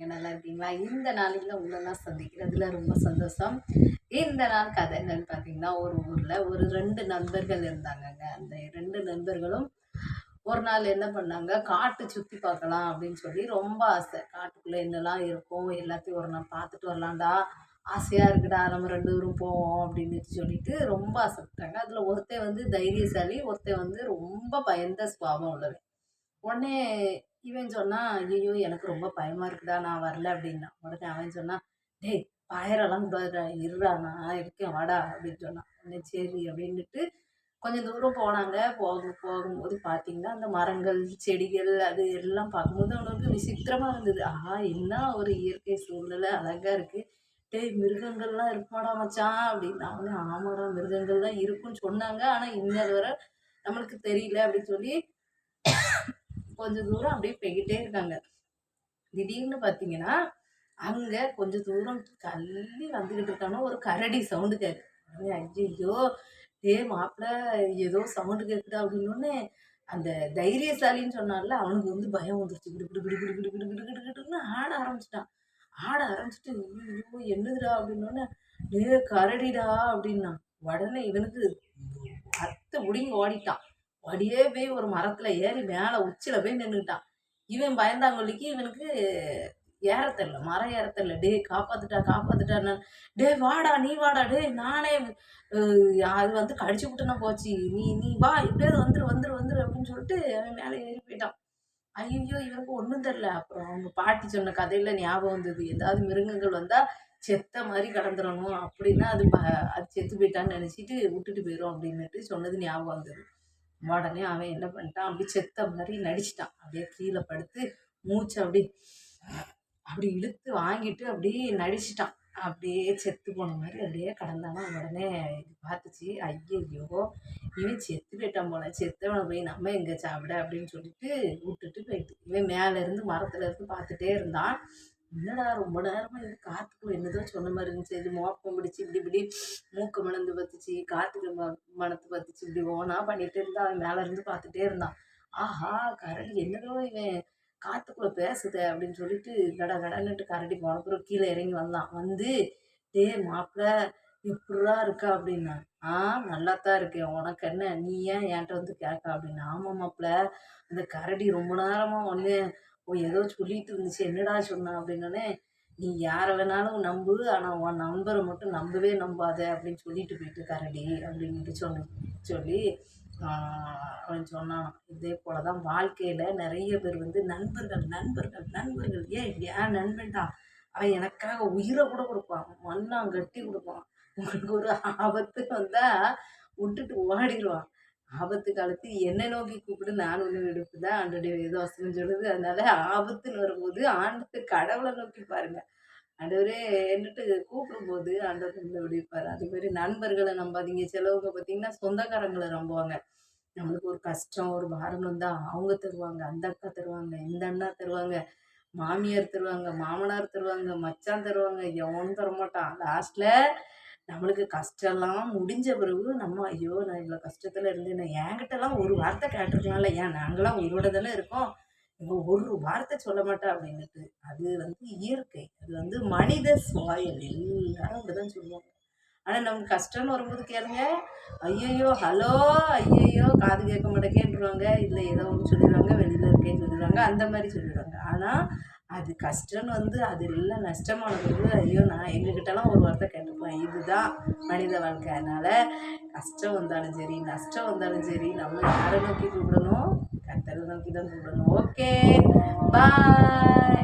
நீங்கள் நல்லா இருக்கீங்களா? இந்த நாளில் உங்களெல்லாம் சந்திக்கிறதுல ரொம்ப சந்தோஷம். இந்த நாள் கதை என்னன்னு பார்த்தீங்கன்னா ஒரு ஊரில் ஒரு ரெண்டு நண்பர்கள் இருந்தாங்கங்க. அந்த ரெண்டு நண்பர்களும் ஒரு நாள் என்ன பண்ணாங்க காட்டு சுற்றி பார்க்கலாம் அப்படின்னு சொல்லி ரொம்ப ஆசை. காட்டுக்குள்ளே என்னெல்லாம் இருக்கும் எல்லாத்தையும் ஒரு நாள் பார்த்துட்டு வரலாம்டா. ஆசையாக இருக்குடா நம்ம ரெண்டு பேரும் போவோம் அப்படின்னு சொல்லிட்டு ரொம்ப ஆசைப்பட்டாங்க. அதில் ஒருத்தன் வந்து தைரியசாலி ஒருத்தன் வந்து ரொம்ப பயந்த சுபாவம் உள்ளவன். உடனே இவன் சொன்னால் ஐயோ எனக்கு ரொம்ப பயமாக இருக்குடா நான் வரல அப்படின்னா. உடனே அவன் சொன்னான் டேய் பாயரெல்லாம் கூடாதுடா இருடா நான் இருக்கேன் வாடா அப்படின்னு சொன்னான். உடனே சரி அப்படின்ட்டு கொஞ்சம் தூரம் போனாங்க. போகும் போகும்போது பார்த்தீங்கன்னா அந்த மரங்கள் செடிகள் அது எல்லாம் பார்க்கும்போது அவனுக்கு விசித்திரமாக இருந்தது. ஆஹா என்ன ஒரு இயற்கை சூழ்நிலை அழகாக இருக்குது டேய் மிருகங்கள்லாம் இருக்குமாடா மச்சான் அப்படின்னா அவனே ஆமாடா மிருகங்கள்லாம் இருக்குன்னு சொன்னாங்க. ஆனால் இன்னது வரை நம்மளுக்கு தெரியல அப்படின்னு சொல்லி கொஞ்சம் தூரம் அப்படியே போய்கிட்டே இருக்காங்க திடீர்னு பார்த்தீங்கன்னா அங்கே கொஞ்சம் தூரம் தள்ளி வந்துக்கிட்டு இருக்கானோ ஒரு கரடி சவுண்டு கேட்கு ஐயோ டே மாப்பிள்ள ஏதோ சவுண்டு கேட்குதா அப்படின்னு அந்த தைரியசாலின்னு சொன்னால அவனுக்கு வந்து பயம் வந்துருச்சு கிடு கிடு கிடு கிடு கிடு கிடு கிடு கிடு கிடுன்னு ஆட ஆரம்பிச்சிட்டான் ஆட ஆரம்பிச்சிட்டு ஐயோ என்னதுடா அப்படின்னோடனே டே கரடிடா அப்படின்னா உடனே இவனுக்கு அத்தை முடிங்க ஓடிட்டான் அப்படியே போய் ஒரு மரத்தில் ஏறி மேலே உச்சியில் போய் நின்றுட்டான் இவன் பயந்தாங்கொல்லிக்கு இவனுக்கு ஏற தெரில மரம் ஏற தெரில டே காப்பாத்துட்டா காப்பாத்துட்டான்னு டே வாடா நீ வாடா டே நானே அது வந்து கடிச்சு விட்டுனா போச்சு. நீ நீ வா எப்படியாவது வந்துரு வந்துரு வந்துரு அப்படின்னு சொல்லிட்டு அவன் மேலே ஏறி போயிட்டான். ஐயோ இவனுக்கு ஒன்றும் தெரில அப்புறம் அவங்க பாட்டி சொன்ன கதையில ஞாபகம் வந்தது ஏதாவது மிருகங்கள் வந்தால் செத்த மாதிரி கடந்துடணும். அப்படின்னா அது ப- அது செத்து போயிட்டான்னு நினச்சிட்டு விட்டுட்டு போயிடும் அப்படின்னுட்டு சொன்னது ஞாபகம் வந்தது. உடனே அவன் என்ன பண்ணிட்டான்? அப்படி செத்த மாதிரி நடிச்சிட்டான். அப்படியே கீழே படுத்து மூச்சு அப்படி அப்படி இழுத்து வாங்கிட்டு அப்படியே நடிச்சிட்டான். அப்படியே செத்து போன மாதிரி அப்படியே கடந்தானா. உடனே இது பார்த்துச்சு ஐயோ இவன் செத்து போயிட்டான் போல. செத்தவனை போய் நம்ம எங்கே சாப்பிட அப்படின்னு சொல்லிட்டு விட்டுட்டு போயிட்டு இவன் மேலே இருந்து மரத்துல இருந்து பார்த்துட்டே இருந்தான். என்னடா ரொம்ப நேரமா இது காத்துக்கு என்னதோ சொன்ன மாதிரி இருந்துச்சு. இது மோப்பம் பிடிச்சி இப்படி இப்படி மூக்கு மணந்து பத்துச்சு காற்றுக்கு ம மணத்து பத்துச்சு இப்படி ஓனா பண்ணிட்டு இருந்தா அவன் மேலே இருந்து பார்த்துட்டே இருந்தான். ஆஹா கரடி என்னதோ இவன் காத்துக்குள்ள பேசுதே அப்படின்னு சொல்லிட்டு கட கடன்னுட்டு கரடி போனப்புறம் கீழே இறங்கி வந்தான். வந்து டே மாப்பிள்ள எப்படிடா இருக்கா? அப்படின்னா ஆ நல்லா தான் இருக்கேன். உனக்கு என்ன? நீ ஏன் என்கிட்ட வந்து கேட்க? அப்படின்னா ஆமாம் மாப்பிள்ள அந்த கரடி ரொம்ப நேரமா ஒன்று ஓ ஏதோ சொல்லிட்டு இருந்துச்சு. என்னடா சொன்னா அப்படின்னே நீ யாரை வேணாலும் நம்பு. ஆனால் உன் நம்பரை மட்டும் நம்பவே நம்பாத அப்படின்னு சொல்லிட்டு போயிட்டு கரடி அப்படின்ட்டு சொன்ன சொல்லி அவன் சொன்னான் இதே போல தான் வாழ்க்கையில் நிறைய பேர் வந்து நண்பர்கள் நண்பர்கள் நண்பர்கள். ஏன் ஏன் நண்பன்டா அவன் எனக்காக உயிரை கூட கொடுப்பான். மண்ணாம் கட்டி கொடுப்பான். உங்களுக்கு ஒரு ஆபத்து வந்தால் விட்டுட்டு ஓடிடுவான் ஆபத்து காலத்து என்னை நோக்கி கூப்பிடு நான் ஒன்று விடுப்பு தான் ஆண்டுடைய வேதவாசனம் சொல்லுது. அதனால ஆபத்துன்னு வரும்போது ஆண்டு கடவுளை நோக்கி பாருங்க. ஆண்டவரே என்னட்டு கூப்பிடும்போது ஆண்டவர் நம்மளை விடுவிப்பார். அதே மாதிரி நண்பர்களை நம்பாதீங்க. சிலவங்க பார்த்தீங்கன்னா சொந்தக்காரங்களை நம்புவாங்க. நம்மளுக்கு ஒரு கஷ்டம் ஒரு பாரம் வந்தால் அவங்க தருவாங்க அந்த அக்கா தருவாங்க இந்த அண்ணா தருவாங்க மாமியார் தருவாங்க மாமனார் தருவாங்க மச்சான் தருவாங்க எவனும் தரமாட்டான். லாஸ்ட்டில் நம்மளுக்கு கஷ்டம்லாம் முடிஞ்ச பிறகு நம்ம ஐயோ நான் இவ்வளோ கஷ்டத்தில் இருந்தேன். என்கிட்டலாம் ஒரு வார்த்தை கேட்டிருக்கலாம்ல. ஏன்? நாங்களாம் உயிரோட தானே இருக்கோம். இவன் ஒரு வார்த்தை சொல்ல மாட்டா அப்படின்னுட்டு. அது வந்து இயற்கை. அது வந்து மனித சுவாயல் எல்லாரும் அப்படிதான் சொல்லுவாங்க. ஆனால் நமக்கு கஷ்டம்னு வரும்போது கேளுங்க. ஐயோ ஹலோ ஐயோ காது கேட்க மாட்டேங்கன்றுவாங்க இல்லை ஏதோ ஒன்று சொல்லிடுவாங்க. வெளியில் இருக்கேன்னு சொல்லிடுவாங்க. அந்த மாதிரி சொல்லிடுவாங்க. ஆனால் அது கஷ்டம்னு வந்து அது எல்லாம் நஷ்டமானது பிறகு ஐயோ நான் எங்ககிட்டலாம் ஒரு வார்த்தை கேட்டுப்பேன் இதுதான் மனித வாழ்க்கை. அதனால் கஷ்டம் வந்தாலும் சரி நஷ்டம் வந்தாலும் சரி நம்ம யாரை நோக்கி கூப்பிடணும்? கத்தரை நோக்கி தான் கூப்பிடணும். Okay bye